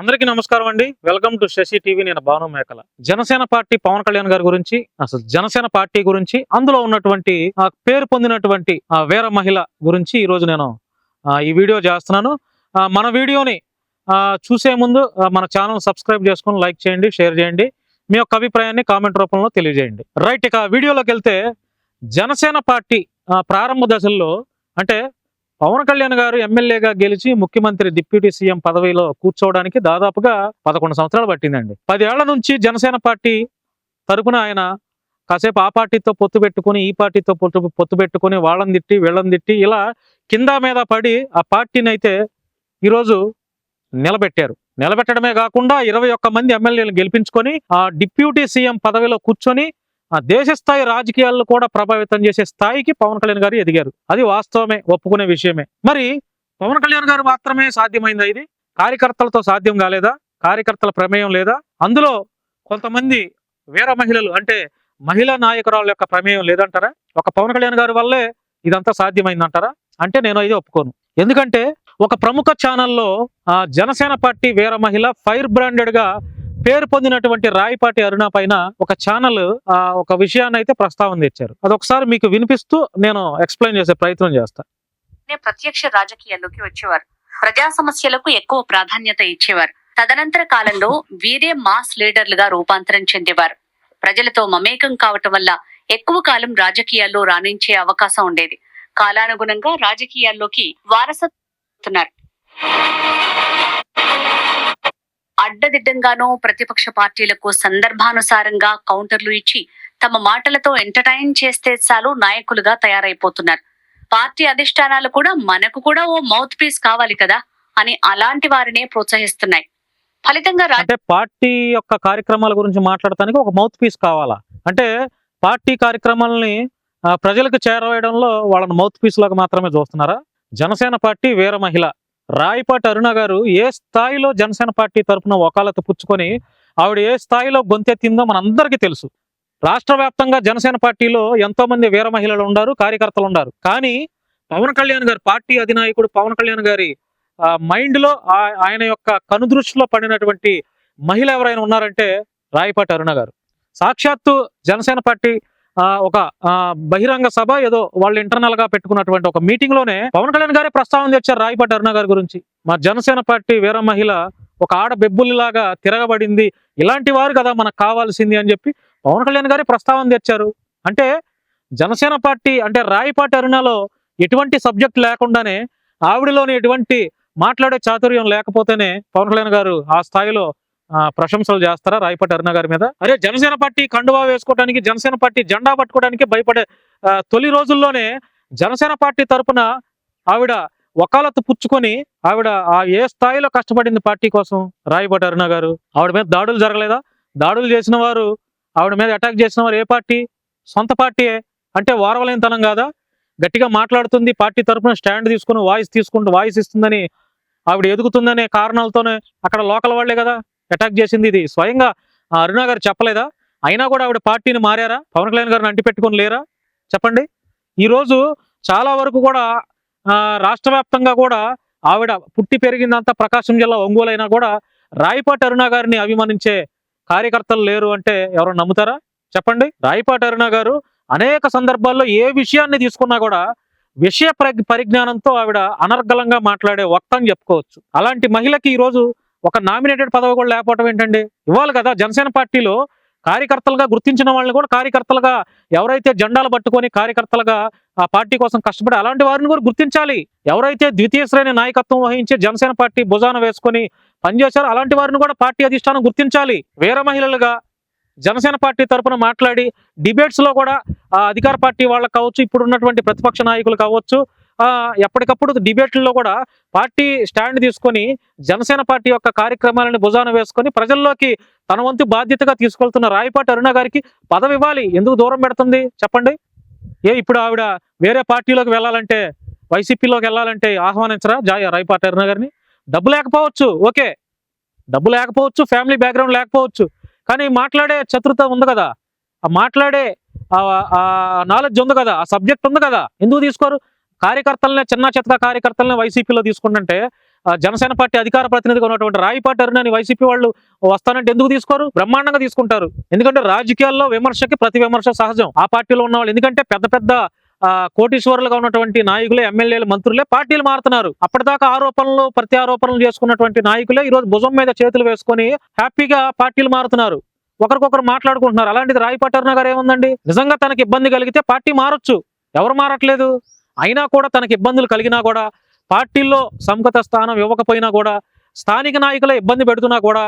అందరికీ నమస్కారం అండి. Welcome to Sasi TV. నేను భాను మేకల. జనసేన పార్టీ పవన్ కళ్యాణ్ గారి గురించి అసలు జనసేన పార్టీ గురించి అందులో ఉన్నటువంటి ఆ పేరు పొందినటువంటి ఆ వీర మహిళ గురించి ఈరోజు నేను ఈ వీడియో చేస్తున్నాను. మన వీడియోని చూసే ముందు మన ఛానల్ సబ్స్క్రైబ్ చేసుకొని లైక్ చేయండి షేర్ చేయండి. మీ యొక్క అభిప్రాయాన్ని కామెంట్ రూపంలో తెలియజేయండి. రైట్ ఇక వీడియోలోకి వెళ్తే జనసేన పార్టీ ప్రారంభ దశల్లో అంటే పవన్ కళ్యాణ్ గారు ఎమ్మెల్యేగా గెలిచి ముఖ్యమంత్రి డిప్యూటీ సీఎం పదవిలో కూర్చోవడానికి దాదాపుగా పదకొండు సంవత్సరాలు పట్టిందండి. పదేళ్ళ నుంచి జనసేన పార్టీ తరపున ఆయన కాసేపు ఆ పార్టీతో పొత్తు పెట్టుకుని ఈ పార్టీతో పొత్తు పొత్తు పెట్టుకుని వాళ్ళని తిట్టి వీళ్ళని తిట్టి ఇలా కింద మీద పడి ఆ పార్టీని అయితే ఈరోజు నిలబెట్టారు. నిలబెట్టడమే కాకుండా ఇరవై ఒక్క మంది ఎమ్మెల్యేలు గెలిపించుకొని ఆ డిప్యూటీ సీఎం పదవిలో కూర్చొని దేశ స్థాయి రాజకీయాలను కూడా ప్రభావితం చేసే స్థాయికి పవన్ కళ్యాణ్ గారు ఎదిగారు. అది వాస్తవమే ఒప్పుకునే విషయమే. మరి పవన్ కళ్యాణ్ గారు మాత్రమే సాధ్యమైందా ఇది? కార్యకర్తలతో సాధ్యం కాలేదా? కార్యకర్తల ప్రమేయం లేదా? అందులో కొంతమంది వీర మహిళలు అంటే మహిళా నాయకురాల యొక్క ప్రమేయం లేదంటారా? ఒక పవన్ కళ్యాణ్ గారి వల్లే ఇదంతా సాధ్యమైందంటారా? అంటే నేను ఇది ఒప్పుకోను. ఎందుకంటే ఒక ప్రముఖ ఛానల్లో ఆ జనసేన పార్టీ వీర మహిళ ఫైర్ బ్రాండెడ్గా పేరు పొందినటువంటి రాయపాటి అరుణ పైన ఒక ఛానల్ ఆ ఒక విషయాన్ని అయితే ప్రస్తావన తెచ్చారు. అదొకసారి మీకు వినిపిస్తూ నేను ఎక్స్ప్లెయిన్ చేసే ప్రయత్నం చేస్తా. ప్రత్యక్ష రాజకీయాల్లోకి వచ్చేవారు. ప్రజా సమస్యలకు ఎక్కువ ప్రాధాన్యత ఇచ్చేవారు. తదనంతర కాలంలో వీరే మాస్ లీడర్లుగా రూపాంతరం చెందేవారు. ప్రజలతో మమేకం కావటం వల్ల ఎక్కువ కాలం రాజకీయాల్లో రాణించే అవకాశం ఉండేది. కాలానుగుణంగా రాజకీయాల్లోకి వారసత్తున్నారు. అడ్డదిడ్డంగానూ ప్రతిపక్ష పార్టీలకు సందర్భానుసారంగా కౌంటర్లు ఇచ్చి తమ మాటలతో ఎంటర్టైన్ చేస్తే చాలు నాయకులుగా తయారైపోతున్నారు. పార్టీ అధిష్టానాలు కూడా మనకు కూడా ఓ మౌత్ పీస్ కావాలి కదా అని అలాంటి వారినే ప్రోత్సహిస్తున్నాయి. ఫలితంగా అంటే పార్టీ యొక్క కార్యక్రమాల గురించి మాట్లాడటానికి ఒక మౌత్ పీస్ కావాలా? అంటే పార్టీ కార్యక్రమాలని ప్రజలకు చేరవేయడంలో వాళ్ళని మౌత్ పీస్ లాగా మాత్రమే చూస్తున్నారా? జనసేన పార్టీ వీర మహిళ. రాయపాటి అరుణ గారు ఏ స్థాయిలో జనసేన పార్టీ తరపున వకాలత పుచ్చుకొని ఆవిడ ఏ స్థాయిలో గొంతెత్తిందో మనందరికీ తెలుసు. రాష్ట్ర వ్యాప్తంగా జనసేన పార్టీలో ఎంతో మంది వీర మహిళలు ఉన్నారు కార్యకర్తలు ఉన్నారు కానీ పవన్ కళ్యాణ్ గారు పార్టీ అధినాయకుడు పవన్ కళ్యాణ్ గారి మైండ్లో ఆయన యొక్క కనుదృష్టిలో పడినటువంటి మహిళ ఎవరైనా ఉన్నారంటే రాయపాటి అరుణ గారు. సాక్షాత్తు జనసేన పార్టీ ఒక బహిరంగ సభ ఏదో వాళ్ళు ఇంటర్నల్గా పెట్టుకున్నటువంటి ఒక మీటింగ్లోనే పవన్ కళ్యాణ్ గారే ప్రస్తావన తెచ్చారు రాయపాటి అరుణ గారి గురించి. మా జనసేన పార్టీ వీర మహిళ ఒక ఆడ బెబ్బుల్లాగా తిరగబడింది. ఇలాంటి వారు కదా మనకు కావాల్సింది అని చెప్పి పవన్ కళ్యాణ్ గారే ప్రస్తావన తెచ్చారు. అంటే జనసేన పార్టీ అంటే రాయపాటి అరుణలో ఎటువంటి సబ్జెక్ట్ లేకుండానే ఆవిడలోని ఎటువంటి మాట్లాడే చాతుర్యం లేకపోతేనే పవన్ కళ్యాణ్ గారు ఆ స్థాయిలో ప్రశంసలు చేస్తారా రాయపాటి అరుణ గారి మీద? అరే జనసేన పార్టీ కండువా వేసుకోవడానికి జనసేన పార్టీ జెండా పట్టుకోవడానికి భయపడే తొలి రోజుల్లోనే జనసేన పార్టీ తరపున ఆవిడ వకాలత్తు పుచ్చుకొని ఆవిడ ఆ ఏ స్థాయిలో కష్టపడింది పార్టీ కోసం రాయపాటి అరుణ గారు? ఆవిడ మీద దాడులు జరగలేదా? దాడులు చేసిన వారు ఆవిడ మీద అటాక్ చేసిన వారు ఏ పార్టీ? సొంత పార్టీయే? అంటే వారవలేనితనం కాదా? గట్టిగా మాట్లాడుతుంది పార్టీ తరపున స్టాండ్ తీసుకుని వాయిస్ తీసుకుంటూ వాయిస్ ఇస్తుందని ఆవిడ ఎదుగుతుందనే కారణాలతోనే అక్కడ లోకల్ వాళ్ళే కదా? అటాక్ చేసింది ఇది. స్వయంగా అరుణ గారు చెప్పలేదా? అయినా కూడా ఆవిడ పార్టీని మారారా? పవన్ కళ్యాణ్ గారిని అంటిపెట్టుకొని లేరా? చెప్పండి. ఈరోజు చాలా వరకు కూడా రాష్ట్ర వ్యాప్తంగా కూడా ఆవిడ పుట్టి పెరిగిందంతా ప్రకాశం జిల్లా ఒంగోలు అయినా కూడా రాయపాటి అరుణ గారిని అభిమానించే కార్యకర్తలు లేరు అంటే ఎవరు నమ్ముతారా? చెప్పండి. రాయపాటి అరుణ గారు అనేక సందర్భాల్లో ఏ విషయాన్ని తీసుకున్నా కూడా విషయ పరిజ్ఞానంతో ఆవిడ అనర్గళంగా మాట్లాడే వక్త అని చెప్పుకోవచ్చు. అలాంటి మహిళకి ఈ రోజు ఒక నామినేటెడ్ పదవి కూడా లేకపోవడం ఏంటండి? ఇవ్వాలి కదా. జనసేన పార్టీలో కార్యకర్తలుగా గుర్తించిన వాళ్ళని కూడా కార్యకర్తలుగా ఎవరైతే జెండాలు పట్టుకొని కార్యకర్తలుగా ఆ పార్టీ కోసం కష్టపడి అలాంటి వారిని కూడా గుర్తించాలి. ఎవరైతే ద్వితీయ శ్రేణి నాయకత్వం వహించి జనసేన పార్టీ భుజాన వేసుకొని పనిచేశారో అలాంటి వారిని కూడా పార్టీ అధిష్టానం గుర్తించాలి. వీర మహిళలుగా జనసేన పార్టీ తరపున మాట్లాడి డిబేట్స్లో కూడా ఆ అధికార పార్టీ వాళ్ళకి కావచ్చు ఇప్పుడు ఉన్నటువంటి ప్రతిపక్ష నాయకులు కావచ్చు ఎప్పటికప్పుడు డిబేట్లలో కూడా పార్టీ స్టాండ్ తీసుకొని జనసేన పార్టీ యొక్క కార్యక్రమాలను భుజాన వేసుకొని ప్రజల్లోకి తన వంతు బాధ్యతగా తీసుకెళ్తున్న రాయపాటి అరుణ గారికి పదవి ఇవ్వాలి. ఎందుకు దూరం పెడుతుంది? చెప్పండి. ఏ ఇప్పుడు ఆవిడ వేరే పార్టీలోకి వెళ్ళాలంటే వైసీపీలోకి వెళ్ళాలంటే ఆహ్వానించరా జాయ రాయపాటి అరుణ గారిని? డబ్బు లేకపోవచ్చు. ఓకే. డబ్బు లేకపోవచ్చు ఫ్యామిలీ బ్యాక్గ్రౌండ్ లేకపోవచ్చు. కానీ మాట్లాడే శత్రుత ఉంది కదా. ఆ మాట్లాడే నాలెడ్జ్ ఉంది కదా. ఆ సబ్జెక్ట్ ఉంది కదా. ఎందుకు తీసుకోరు? కార్యకర్తలనే చిన్న చితక కార్యకర్తలనే వైసీపీలో తీసుకుంటుంటే జనసేన పార్టీ అధికార ప్రతినిధిగా ఉన్నటువంటి రాయపాటి అరుణని వైసీపీ వాళ్ళు వస్తానంటే ఎందుకు తీసుకోరు? బ్రహ్మాండంగా తీసుకుంటారు. ఎందుకంటే రాజకీయాల్లో విమర్శకి ప్రతి విమర్శ సహజం. ఆ పార్టీలో ఉన్న వాళ్ళు ఎందుకంటే పెద్ద పెద్ద కోటీశ్వరులుగా ఉన్నటువంటి నాయకులే ఎమ్మెల్యేలు మంత్రులే పార్టీలు మారుతున్నారు. అప్పటిదాకా ఆరోపణలు ప్రతి ఆరోపణలు చేసుకున్నటువంటి నాయకులే ఈరోజు భుజం మీద చేతులు వేసుకొని హ్యాపీగా పార్టీలు మారుతున్నారు. ఒకరికొకరు మాట్లాడుకుంటున్నారు. అలాంటిది రాయపాటి అరుణ గారు ఏముందండి? నిజంగా తనకి ఇబ్బంది కలిగితే పార్టీ మారొచ్చు. ఎవరు మారట్లేదు? అయినా కూడా తనకి ఇబ్బందులు కలిగినా కూడా పార్టీల్లో సంగత స్థానం ఇవ్వకపోయినా కూడా స్థానిక నాయకుల ఇబ్బంది పెడుతున్నా కూడా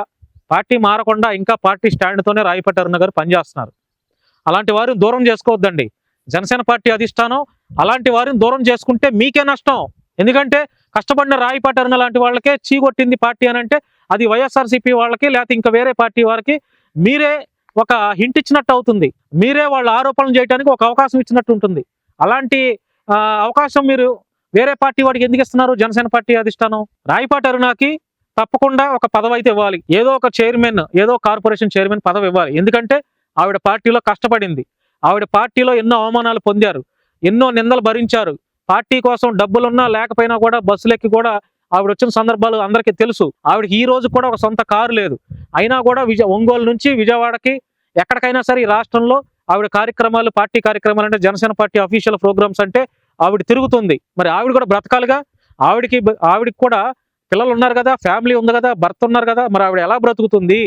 పార్టీ మారకుండా ఇంకా పార్టీ స్టాండ్తోనే రాయపట్టి అరుణ గారు పనిచేస్తున్నారు. అలాంటి వారిని దూరం చేసుకోవద్దండి. జనసేన పార్టీ అధిష్టానం అలాంటి వారిని దూరం చేసుకుంటే మీకే నష్టం. ఎందుకంటే కష్టపడిన రాయిపాటి అరుణ లాంటి వాళ్ళకే చీగొట్టింది పార్టీ అని అంటే అది వైఎస్ఆర్సీపీ వాళ్ళకి లేకపోతే ఇంకా వేరే పార్టీ వారికి మీరే ఒక హింట్ ఇచ్చినట్టు అవుతుంది. మీరే వాళ్ళ ఆరోపణలు చేయడానికి ఒక అవకాశం ఇచ్చినట్టు ఉంటుంది. అలాంటి అవకాశం మీరు వేరే పార్టీ వాడికి ఎందుకు ఇస్తున్నారు? జనసేన పార్టీ అధిష్టానం. రాయపాటి అరుణాకి తప్పకుండా ఒక పదవి అయితే ఇవ్వాలి. ఏదో ఒక చైర్మన్ ఏదో కార్పొరేషన్ చైర్మన్ పదవి ఇవ్వాలి. ఎందుకంటే ఆవిడ పార్టీలో కష్టపడింది. ఆవిడ పార్టీలో ఎన్నో అవమానాలు పొందారు. ఎన్నో నిందలు భరించారు. పార్టీ కోసం డబ్బులున్నా లేకపోయినా కూడా బస్సులెక్కి కూడా ఆవిడ వచ్చిన సందర్భాలు అందరికీ తెలుసు. ఆవిడ ఈ రోజు కూడా ఒక సొంత కారు లేదు. అయినా కూడా విజయ ఒంగోలు నుంచి విజయవాడకి ఎక్కడికైనా సరే ఈ రాష్ట్రంలో ఆవిడ కార్యక్రమాలు పార్టీ కార్యక్రమాలు అంటే జనసేన పార్టీ అఫీషియల్ ప్రోగ్రామ్స్ అంటే ఆవిడ తిరుగుతుంది. మరి ఆవిడ కూడా బ్రతకాలిగా? ఆవిడకి ఆవిడకి కూడా పిల్లలు ఉన్నారు కదా ఫ్యామిలీ ఉంది కదా భర్త ఉన్నారు కదా మరి ఆవిడ ఎలా బ్రతుకుతుంది?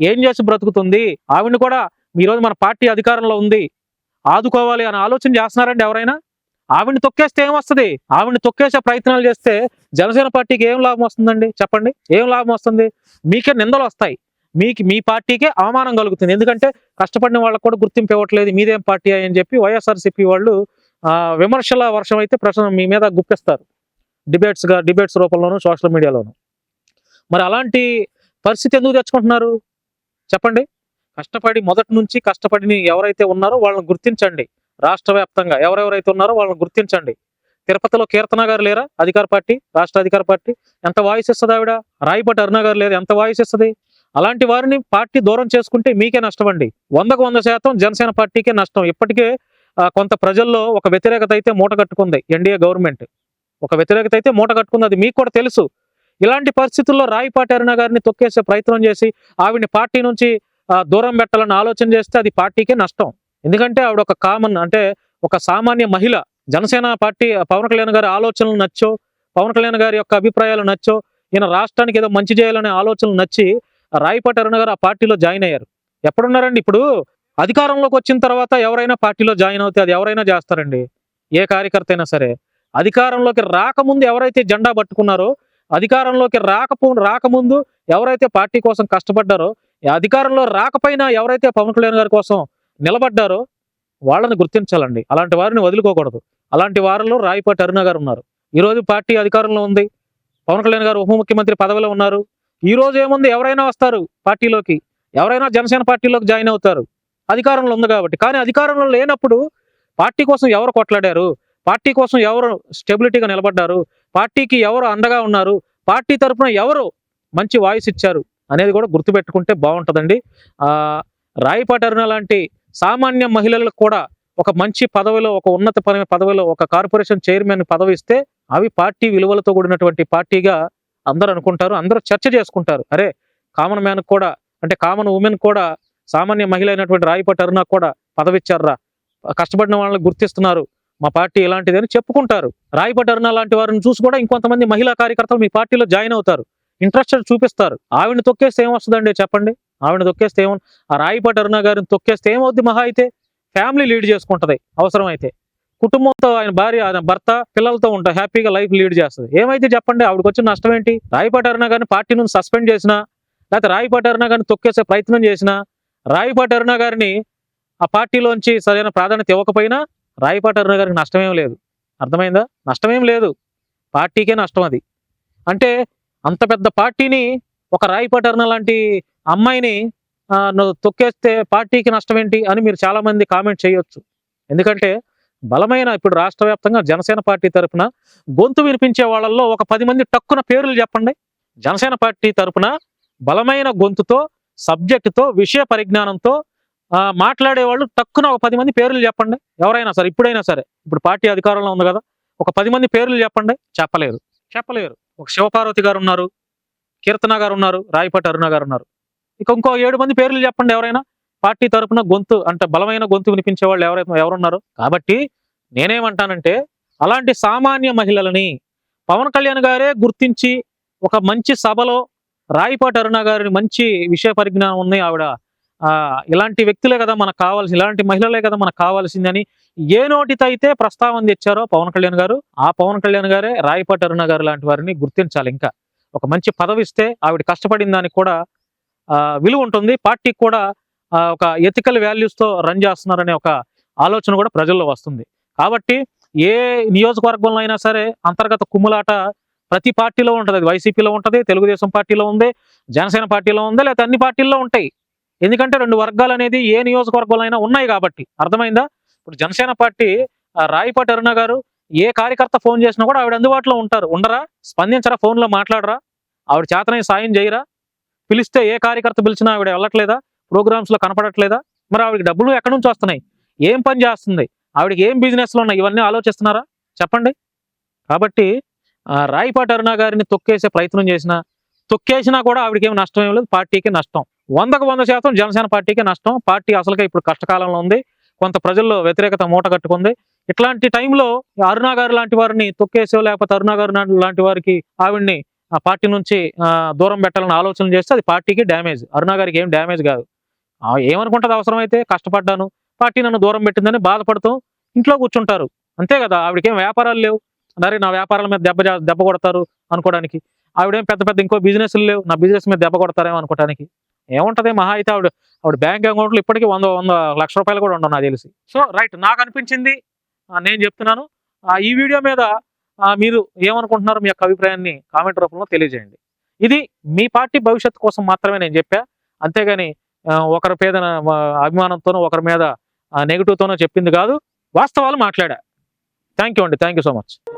ఏం చేసి బ్రతుకుతుంది? ఆవిడని కూడా ఈరోజు మన పార్టీ అధికారంలో ఉంది. ఆదుకోవాలి అని ఆలోచన చేస్తున్నారండి ఎవరైనా? ఆవిడని తొక్కేస్తే ఏం వస్తుంది ఆవిడని తొక్కేసే ప్రయత్నాలు చేస్తే జనసేన పార్టీకి ఏం లాభం వస్తుందండి? చెప్పండి. ఏం లాభం వస్తుంది? మీకే నిందలు వస్తాయి. మీకు మీ పార్టీకే అవమానం కలుగుతుంది. ఎందుకంటే కష్టపడిన వాళ్ళకు కూడా గుర్తింపు ఇవ్వట్లేదు. మీదేం పార్టీ అని చెప్పి వైఎస్ఆర్సీపీ వాళ్ళు విమర్శల వర్షం అయితే ప్రశ్న మీ మీద గుప్పిస్తారు. డిబేట్స్గా డిబేట్స్ రూపంలోనూ సోషల్ మీడియాలోను మరి అలాంటి పరిస్థితి ఎందుకు తెచ్చుకుంటున్నారు? చెప్పండి. కష్టపడి మొదటి నుంచి కష్టపడి ఎవరైతే ఉన్నారో వాళ్ళని గుర్తించండి. రాష్ట్ర వ్యాప్తంగా ఎవరెవరైతే ఉన్నారో వాళ్ళని గుర్తించండి. తిరుపతిలో కీర్తన గారు లేరా? అధికార పార్టీ రాష్ట్ర అధికార పార్టీ? ఎంత వాయిస్ ఇస్తుంది ఆవిడ? రాయపాటి అరుణ గారు లేదు ఎంత వాయిస్ ఇస్తుంది? అలాంటి వారిని పార్టీ దూరం చేసుకుంటే మీకే నష్టం అండి. వందకు వంద శాతం జనసేన పార్టీకే నష్టం. ఇప్పటికే కొంత ప్రజల్లో ఒక వ్యతిరేకత అయితే మూట కట్టుకుంది ఎన్డీఏ గవర్నమెంట్. ఒక వ్యతిరేకత అయితే మూట కట్టుకుంది అది మీకు కూడా తెలుసు. ఇలాంటి పరిస్థితుల్లో రాయపాటి అరుణ గారిని తొక్కేసే ప్రయత్నం చేసి ఆవిడని పార్టీ నుంచి దూరం పెట్టాలని ఆలోచన చేస్తే అది పార్టీకే నష్టం. ఎందుకంటే ఆవిడ ఒక కామన్ అంటే ఒక సామాన్య మహిళ. జనసేన పార్టీ పవన్ కళ్యాణ్ గారి ఆలోచనలు నచ్చో పవన్ కళ్యాణ్ గారి యొక్క అభిప్రాయాలు నచ్చో ఈయన రాష్ట్రానికి ఏదో మంచి చేయాలనే ఆలోచనలు నచ్చి రాయిపాటి అరుణ గారు ఆ పార్టీలో జాయిన్ అయ్యారు. ఎప్పుడున్నారండి ఇప్పుడు? అధికారంలోకి వచ్చిన తర్వాత ఎవరైనా పార్టీలో జాయిన్ అవుతే అది ఎవరైనా చేస్తారండి? ఏ కార్యకర్త అయినా సరే. అధికారంలోకి రాకముందు ఎవరైతే జెండా పట్టుకున్నారో అధికారంలోకి రాకపో రాకముందు ఎవరైతే పార్టీ కోసం కష్టపడ్డారో అధికారంలో రాకపోయినా ఎవరైతే పవన్ కళ్యాణ్ గారి కోసం నిలబడ్డారో వాళ్ళని గుర్తించాలండి. అలాంటి వారిని వదులుకోకూడదు. అలాంటి వారిలో రాయపాటి అరుణ గారు ఉన్నారు. ఈరోజు పార్టీ అధికారంలో ఉంది. పవన్ కళ్యాణ్ గారు ఉప ముఖ్యమంత్రి పదవిలో ఉన్నారు. ఈ రోజు ఏముంది? ఎవరైనా వస్తారు పార్టీలోకి. ఎవరైనా జనసేన పార్టీలోకి జాయిన్ అవుతారు. అధికారంలో ఉంది కాబట్టి. కానీ అధికారంలో లేనప్పుడు పార్టీ కోసం ఎవరు కొట్లాడారు? పార్టీ కోసం ఎవరు స్టెబిలిటీగా నిలబడ్డారు? పార్టీకి ఎవరు అండగా ఉన్నారు? పార్టీ తరఫున ఎవరు మంచి వాయిస్ ఇచ్చారు అనేది కూడా గుర్తుపెట్టుకుంటే బాగుంటుందండి. రాయిపాటి అరుణ లాంటి సామాన్య మహిళలకు కూడా ఒక మంచి పదవిలో ఒక ఉన్నత పదవిలో ఒక కార్పొరేషన్ చైర్మన్ పదవి ఇస్తే అవి పార్టీ విలువలతో కూడినటువంటి పార్టీగా అందరూ అనుకుంటారు అందరూ చర్చ చేసుకుంటారు. అరే కామన్ మ్యాన్ కూడా అంటే కామన్ ఉమెన్ కూడా సామాన్య మహిళ అయినటువంటి రాయపాటి అరుణకు కూడా పదవి కష్టపడిన వాళ్ళని గుర్తిస్తున్నారు. మా పార్టీ ఇలాంటిది అని చెప్పుకుంటారు. రాయపాటి అరుణ లాంటి వారిని చూసి కూడా ఇంకొంతమంది మహిళా కార్యకర్తలు మీ పార్టీలో జాయిన్ అవుతారు. ఇంట్రెస్టెడ్ చూపిస్తారు. ఆవిడని తొక్కేస్తే ఏమొస్తుందండి చెప్పండి? ఆవిడ తొక్కేస్తే ఏమో ఆ రాయపాటి అరుణ గారిని తొక్కేస్తే ఏమవుద్ది మహా అయితే? ఫ్యామిలీ లీడ్ చేసుకుంటుంది. అవసరమైతే. కుటుంబంతో ఆయన భార్య ఆయన భర్త పిల్లలతో ఉంటా. హ్యాపీగా లైఫ్ లీడ్ చేస్తుంది. ఏమైతే చెప్పండి? ఆవిడకి వచ్చిన నష్టం ఏంటి రాయపాటి అరుణ గారిని పార్టీ నుంచి సస్పెండ్ చేసినా లేకపోతే రాయపాటి అరుణ గారిని తొక్కేసే ప్రయత్నం చేసినా రాయపాటి అరుణ గారిని ఆ పార్టీలోంచి సరైన ప్రాధాన్యత ఇవ్వకపోయినా రాయపాటి అరుణ గారికి నష్టమేం లేదు. అర్థమైందా? నష్టమేం లేదు. పార్టీకే నష్టం అది. అంటే అంత పెద్ద పార్టీని ఒక రాయపాటి అరుణ లాంటి అమ్మాయిని తొక్కేస్తే పార్టీకి నష్టం ఏంటి అని మీరు చాలామంది కామెంట్ చేయొచ్చు. ఎందుకంటే బలమైన ఇప్పుడు రాష్ట్ర వ్యాప్తంగా జనసేన పార్టీ తరఫున గొంతు వినిపించే వాళ్ళల్లో ఒక పది మంది టక్కున పేర్లు చెప్పండి. జనసేన పార్టీ తరఫున బలమైన గొంతుతో సబ్జెక్టుతో విషయ పరిజ్ఞానంతో మాట్లాడేవాళ్ళు మాట్లాడే వాళ్ళు టక్కున ఒక పది మంది పేర్లు చెప్పండి. ఎవరైనా సరే ఇప్పుడైనా సరే ఇప్పుడు పార్టీ అధికారంలో ఉంది కదా ఒక పది మంది పేర్లు చెప్పండి. చెప్పలేరు. చెప్పలేరు. ఒక శివపార్వతి గారు ఉన్నారు కీర్తన గారు ఉన్నారు రాయపాటి అరుణ గారు ఉన్నారు. ఇక ఇంకో ఏడు మంది పేర్లు చెప్పండి ఎవరైనా. పార్టీ తరఫున గొంతు అంటే బలమైన గొంతు వినిపించే వాళ్ళు ఎవరైతే ఎవరున్నారు? కాబట్టి నేనేమంటానంటే అలాంటి సామాన్య మహిళలని పవన్ కళ్యాణ్ గారే గుర్తించి ఒక మంచి సభలో రాయిపాటి అరుణ గారిని మంచి విషయ పరిజ్ఞానం ఉంది ఆవిడ. ఇలాంటి వ్యక్తులే కదా మనకు కావాల్సి ఇలాంటి మహిళలే కదా మనకు కావాల్సిందని ఏ నోటితో అయితే ప్రస్తావన తెచ్చారో పవన్ కళ్యాణ్ గారు ఆ పవన్ కళ్యాణ్ గారే రాయిపాటి అరుణ గారు లాంటి వారిని గుర్తించాలి ఇంకా. ఒక మంచి పదవి ఇస్తే ఆవిడ కష్టపడిన దానికి కూడా విలువ ఉంటుంది. పార్టీకి కూడా ఒక ఎథికల్తో రన్ చేస్తున్నారనే ఒక ఆలోచన కూడా ప్రజల్లో వస్తుంది. కాబట్టి ఏ నియోజకవర్గంలో అయినా సరే అంతర్గత కుమ్ములాట ప్రతి పార్టీలో ఉంటుంది. అది వైసీపీలో ఉంటుంది తెలుగుదేశం పార్టీలో ఉంది జనసేన పార్టీలో ఉంది లేకపోతే అన్ని పార్టీల్లో ఉంటాయి. ఎందుకంటే రెండు వర్గాలు అనేది ఏ నియోజకవర్గంలో అయినా ఉన్నాయి కాబట్టి. అర్థమైందా? ఇప్పుడు జనసేన పార్టీ రాయిపాటి అరుణ గారు ఏ కార్యకర్త ఫోన్ చేసినా కూడా ఆవిడ అందుబాటులో ఉంటారు. ఉండరా? స్పందించరా? ఫోన్లో మాట్లాడరా? ఆవిడ చేతనే సాయం చేయరా? పిలిస్తే ఏ కార్యకర్త పిలిచినా ఆవిడ వెళ్ళట్లేదా? ప్రోగ్రామ్స్లో కనపడట్లేదా? మరి ఆవిడకి డబ్బులు ఎక్కడి నుంచి వస్తున్నాయి? ఏం పని చేస్తుంది? ఆవిడకి ఏం బిజినెస్లు ఉన్నాయి? ఇవన్నీ ఆలోచిస్తున్నారా? చెప్పండి. కాబట్టి రాయపాటి అరుణ గారిని తొక్కేసే ప్రయత్నం చేసినా తొక్కేసినా కూడా ఆవిడకి ఏం నష్టం ఏం లేదు. పార్టీకి నష్టం. వందకు వంద శాతం జనసేన పార్టీకి నష్టం. పార్టీ అసలుగా ఇప్పుడు కష్టకాలంలో ఉంది. కొంత ప్రజల్లో వ్యతిరేకత మూట కట్టుకుంది. ఇట్లాంటి టైంలో అరుణ గారు లాంటి వారిని తొక్కేసో లేకపోతే అరుణ గారు లాంటి వారికి ఆవిడ్ని ఆ పార్టీ నుంచి దూరం పెట్టాలని ఆలోచన చేస్తే అది పార్టీకి డ్యామేజ్. అరుణ గారికి ఏం డ్యామేజ్ కాదు. ఏమనుకుంటుంది అవసరమైతే కష్టపడ్డాను. పార్టీ నన్ను దూరం పెట్టిందని బాధపడుతూ ఇంట్లో కూర్చుంటారు. అంతే కదా ఆవిడకి ఏం వ్యాపారాలు లేవు. మరి నా వ్యాపారాల మీద దెబ్బ దెబ్బ కొడతారు అనుకోవడానికి. ఆవిడేం పెద్ద పెద్ద ఇంకో బిజినెస్లు లేవు. నా బిజినెస్ మీద దెబ్బ కొడతారేమో అనుకోవడానికి. ఏముంటది? మహా అయితే ఆవిడ ఆవిడ బ్యాంక్ అకౌంట్లు ఇప్పటికీ వంద వంద లక్ష రూపాయలు కూడా ఉండవు నాకు తెలిసి. సో రైట్ నాకు అనిపించింది నేను చెప్తున్నాను. ఆ, ఈ వీడియో మీద మీరు ఏమనుకుంటున్నారు మీ యొక్క అభిప్రాయాన్ని కామెంట్ రూపంలో తెలియజేయండి. ఇది మీ పార్టీ భవిష్యత్తు కోసం మాత్రమే నేను చెప్పా. అంతేగాని ఒకరి పేద అభిమానంతోనో ఒకరి మీద నెగిటివ్తోనో చెప్పింది కాదు. వాస్తవాలు మాట్లాడా. థ్యాంక్ యూ అండి. Thank you so much